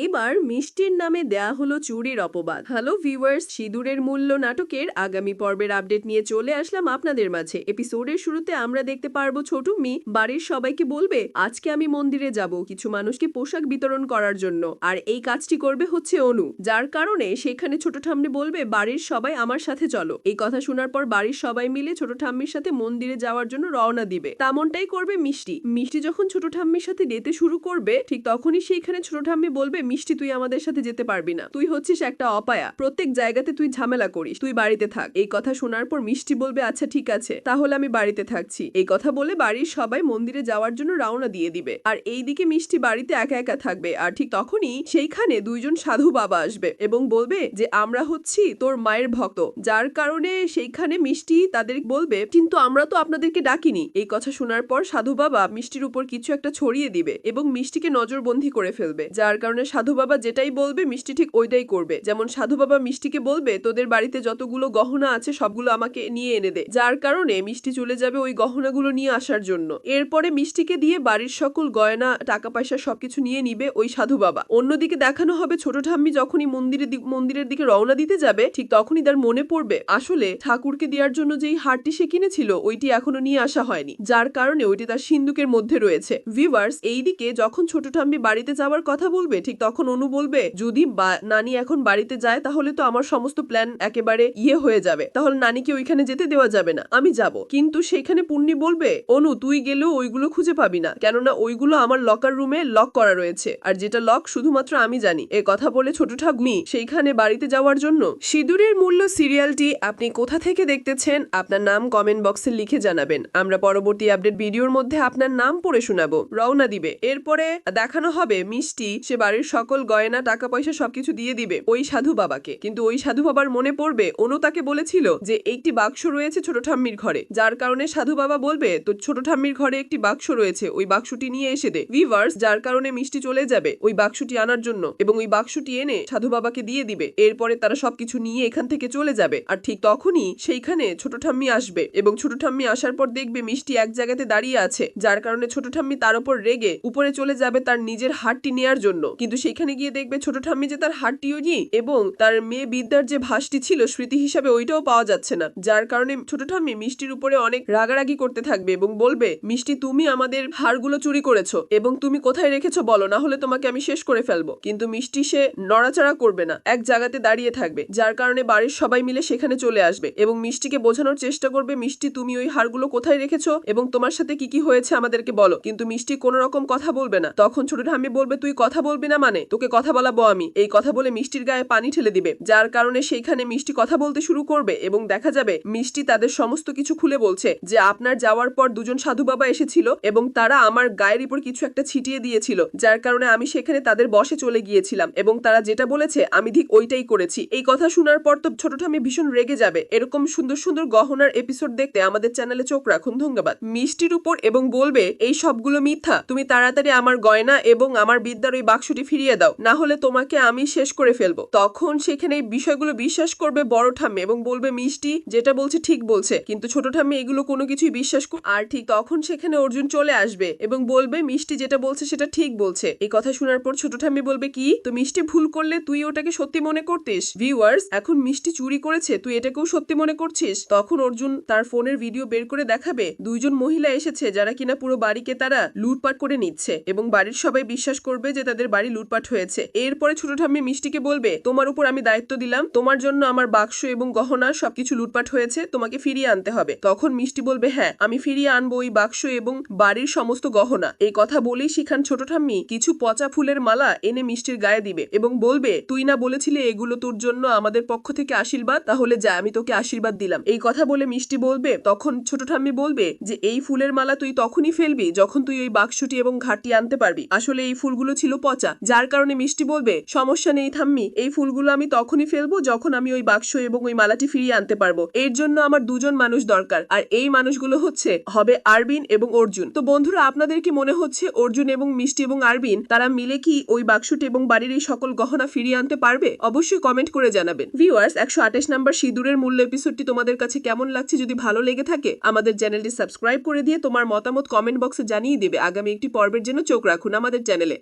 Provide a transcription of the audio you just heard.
এবার মিষ্টির নামে দেয়া হলো চুরির অপবাদ। হ্যালো ভিউয়ার্স, সিঁদুরের মূল্য নাটকের আগামী পর্বের আপডেট নিয়ে চলে আসলাম আপনাদের মাঝে। এপিসোডের শুরুতে আমরা দেখতে পারব ছোট মি, বাড়ির সবাইকে বলবে, আজকে আমি মন্দিরে যাব কিছু মানুষকে পোশাক বিতরণ করার জন্য। আর এই কাজটি করবে হচ্ছে অনু। যার কারণে সেখানে ছোট ঠাম্মি বলবে, বাড়ির সবাই আমার সাথে চলো। এই কথা শোনার পর বাড়ির সবাই মিলে ছোট ঠাম্মির সাথে মন্দিরে যাওয়ার জন্য রওনা দিবে। তেমনটাই করবে মিষ্টি। মিষ্টি যখন ছোট ঠাম্মির সাথে যেতে শুরু করবে, ঠিক তখনই সেইখানে ছোট ঠাম্মি বলবে মিষ্টি তুই আমাদের সাথে যেতে পারবি না। তুই হচ্ছিস একটা অপায়া। প্রত্যেক জায়গাতে তুই ঝামেলা করিস। তুই বাড়িতে থাক। এই কথা শোনার পর মিষ্টি বলবে আচ্ছা ঠিক আছে। তাহলে আমি বাড়িতে থাকছি। এই কথা বলে বাড়ির সবাই মন্দিরে যাওয়ার জন্য রওনা দিয়ে দিবে। আর এই দিকে মিষ্টি বাড়িতে একা একা থাকবে। আর ঠিক তখনই সেইখানে দুইজন সাধু বাবা আসবে এবং বলবে যে, আমরা হচ্ছি তোর মায়ের ভক্ত। যার কারণে সেইখানে মিষ্টি তাদের বলবে, কিন্তু আমরা তো আপনাদেরকে ডাকিনি। এই কথা শোনার পর সাধু বাবা মিষ্টির উপর কিছু একটা ছড়িয়ে দিবে এবং মিষ্টিকে নজরবন্দি করে ফেলবে। যার কারণে সাধু বাবা যেটাই বলবে, মিষ্টি ঠিক ওইটাই করবে। যেমন সাধু বাবা মিষ্টিকে বলবে, তোদের বাড়িতে যতগুলো গহনা আছে, সবগুলো আমাকে নিয়ে এনে দে। যার কারণে মিষ্টি চলে যাবে ওই গহনাগুলো নিয়ে আসার জন্য। এরপরে মিষ্টিকে দিয়ে বাড়ির সকল গয়না টাকা পয়সা সবকিছু নিয়ে নিবে ওই সাধু বাবা। অন্যদিকে দেখানো হবে ছোট ঠাম্মি যখনই মন্দিরের মন্দিরের দিকে রওনা দিতে যাবে, ঠিক তখনই তার মনে পড়বে, আসলে ঠাকুরকে দেওয়ার জন্য যেই হারটি সে কিনেছিল, ওইটি এখনও নিয়ে আসা হয়নি। যার কারণে ওইটি তার সিন্ধুকের মধ্যে রয়েছে। ভিভার্স এইদিকে যখন ছোট ঠাম্মি বাড়িতে যাওয়ার কথা বলবে, ঠিক তখন অনু বলবে, যদি নানি এখন বাড়িতে যায়, তাহলে তো আমার সমস্ত প্ল্যান একেবারে ইয়ে হয়ে যাবে। তাহলে নানিকে ওইখানে যেতে দেওয়া যাবে না। আমি যাব। কিন্তু সেখানে পুণ্যি বলবে, অনু, তুই গেলেও ওইগুলো খুঁজে পাবি না। কেননা ওইগুলো আমার লকার রুমে লক করা রয়েছে। আর যেটা লক শুধুমাত্র আমি জানি। এ কথা বলে ছোট ঠাকুমি সেইখানে বাড়িতে যাওয়ার জন্য সিঁদুরের মূল্য সিরিয়ালটি আপনি কোথা থেকে দেখতেছেন, আপনার নাম কমেন্ট বক্সে লিখে জানাবেন। আমরা পরবর্তী আপডেট ভিডিওর মধ্যে আপনার নাম পড়ে শোনাবো। রওনা দিবে। এরপরে দেখানো হবে মিষ্টি, সে বাড়ির সকল গয়না টাকা পয়সা সবকিছু দিয়ে দিবে ওই সাধু বাবাকে। কিন্তু ওই সাধু বাবার মনে পড়বে, অনু তাকে বলেছিল যে একটি বাক্স রয়েছে ছোট ঠাম্মির ঘরে। যার কারণে সাধু বাবা বলবে, তো ছোট ঠাম্মির ঘরে একটি বাক্স রয়েছে, ওই বাক্সটি নিয়ে এসে দে। ভিভার্স যার কারণে মিষ্টি চলে যাবে ওই বাক্সটি আনার জন্য এবং ওই বাক্সটি এনে সাধু বাবাকে দিয়ে দিবে। এরপরে তারা সবকিছু নিয়ে এখান থেকে চলে যাবে আর ঠিক তখনই সেইখানে ছোট ঠাম্মি আসবে এবং ছোট ঠাম্মি আসার পর দেখবে মিষ্টি এক জায়গাতে দাঁড়িয়ে আছে, যার কারণে ছোট ঠাম্মি তার উপর রেগে উপরে চলে যাবে তার নিজের হারটি নেয়ার জন্য। কিন্তু সেখানে গিয়ে দেখবে ছোট ঠাম্মি যে তার হারটিও নি এবং তার মেয়ে বিদ্যার যে ভাসটি ছিল স্মৃতি হিসাবে ওইটাও পাওয়া যাচ্ছে না। যার কারণে ছোট ঠাম্মি মিষ্টির উপরে অনেক রাগারাগি করতে থাকবে এবং বলবে, মিষ্টি, তুমি আমাদের হারগুলো চুরি করেছ এবং তুমি কোথায় রেখেছো বলো, না হলে তোমাকে আমি শেষ করে ফেলব। কিন্তু মিষ্টি সে নড়াচড়া করবে না, এক জায়গাতে দাঁড়িয়ে থাকবে, যার কারণে বাড়ির সবাই মিলে সেখানে চলে আসবে এবং মিষ্টিকে বোঝানোর চেষ্টা করবে, মিষ্টি, তুমি ওই হারগুলো কোথায় রেখেছো এবং তোমার সাথে কি কি হয়েছে আমাদেরকে বলো। কিন্তু মিষ্টি কোনো রকম কথা বলবে না। তখন ছোট ঠাম্মি বলবে, তুই কথা বলবি না মানে? তোকে কথা বলাবো আমি। এই কথা বলে মিষ্টির গায়ে পানি ঠেলে দিবে। যার কারণে সেইখানে মিষ্টি কথা বলতে শুরু করবে এবং দেখা যাবে মিষ্টি তাদের সমস্ত কিছু খুলে বলছে যে আপনার যাওয়ার পর দুজন সাধু বাবা এসেছিল এবং তারা আমার গায়ের উপর কিছু একটা ছিটিয়ে দিয়েছিল, যার কারণে আমি সেখানে তাদের বসে চলে গিয়েছিলাম এবং তারা যেটা বলেছে আমি ঠিক ওইটাই করেছি। এই কথা শোনার পর তো ছোট ঠাম্মি ভীষণ রেগে যাবে। এরকম সুন্দর সুন্দর গহনার এপিসোড দেখতে আমাদের চ্যানেলে চোখ রাখুন। ধন্যবাদ। মিষ্টির উপর এবং বলবে, এই সবগুলো মিথ্যা। তুমি তাড়াতাড়ি আমার গয়না এবং আমার বিদ্যার ওই বাক্সটি ফিরিয়ে দাও, না হলে তোমাকে আমি শেষ করে ফেলব। তখন সেখানে এই বিষয়গুলো বিশ্বাস করবে বড় ঠাম্মি এবং বলবে, মিষ্টি, যেটা বলছে ঠিক বলছে, কিন্তু ছোট ঠাম্মি এগুলো কোনো কিছুই বিশ্বাস কর আর ঠিক তখন সেখানে অর্জুন চলে আসবে এবং বলবে, মিষ্টি যেটা বলছে সেটা ঠিক বলছে। এই কথা শোনার পর ছোট ঠাম্মি বলবে, কি? তো মিষ্টি ভুল করলে তুই ওটাকে সত্যি মনে করতিস? ভিউয়ার্স এখন মিষ্টি চুরি করেছে, তুই এটাকেও সত্যি মনে করছিস? তখন অর্জুন তার ফোনের ভিডিও বের করে দেখাবে, দুইজন মহিলা এসেছে, যারা কিনা পুরো বাড়িকে তারা লুটপাট করে নিচ্ছে এবং বাড়ির সবাই বিশ্বাস করবে যে তাদের বাড়ি লুটপাট হয়েছে। এরপরে ছোট ঠাম্মি মিষ্টিকে বলবে, তোমার উপর আমি দায়িত্ব দিলাম। তোমার জন্য আমার বাক্স এবং গহনা সবকিছু লুটপাট হয়েছে। তোমাকে ফিরিয়ে আনতে হবে। তখন মিষ্টি বলবে হ্যাঁ আমি ফিরিয়ে আনব ওই বাক্স এবং বাড়ির সমস্ত গহনা। এই কথা বলেই শিখান ছোট ঠাম্মি কিছু পচা ফুলের মালা এনে মিষ্টির গায়ে দিবে এবং বলবে, তুই না বলেছিলে এগুলো তোর জন্য আমাদের পক্ষ থেকে আশীর্বাদ? তাহলে যা, আমি তোকে আশীর্বাদ দিলাম। এই কথা বলে মিষ্টি বলবে, তখন ছোট ঠাম্মি বলবে, যে এই ফুলের মালা তুই তখনই ফেলবি যখন তুই ওই বাক্সটি এবং ঘাটটি আনতে পারবি। আসলে এই ফুলগুলো ছিল পচা যার কারণে মিষ্টি বলবে, সমস্যা নেই থাম্মি এই ফুলগুলো আমি তখনই ফেলব যখন আমি ওই বাক্স এবং ওই মালাটি ফিরিয়ে আনতে পারব। এর জন্য আমার দুজন মানুষ দরকার, আর এই মানুষগুলো হচ্ছে, হবে আরবিন এবং অর্জুন। তো বন্ধুরা, আপনাদের কি মনে হচ্ছে অর্জুন এবং মিষ্টি এবং আরবিন, তারা মিলে কি ওই বাক্সটি এবং বাড়ির এই সকল গহনা ফিরিয়ে আনতে পারবে? অবশ্যই কমেন্ট করে জানাবেন। ভিউয়ার্স, একশো আঠাশ নাম্বার সিঁদুরের মূল্য এপিসোডটি তোমাদের কাছে কেমন লাগছে যদি ভালো লেগে থাকে, আমাদের চ্যানেলটি সাবস্ক্রাইব করে দিয়ে তোমার মতামত কমেন্ট বক্সে জানিয়ে দেবে। আগামী একটি পর্বের জন্য চোখ রাখুন আমাদের চ্যানেলে।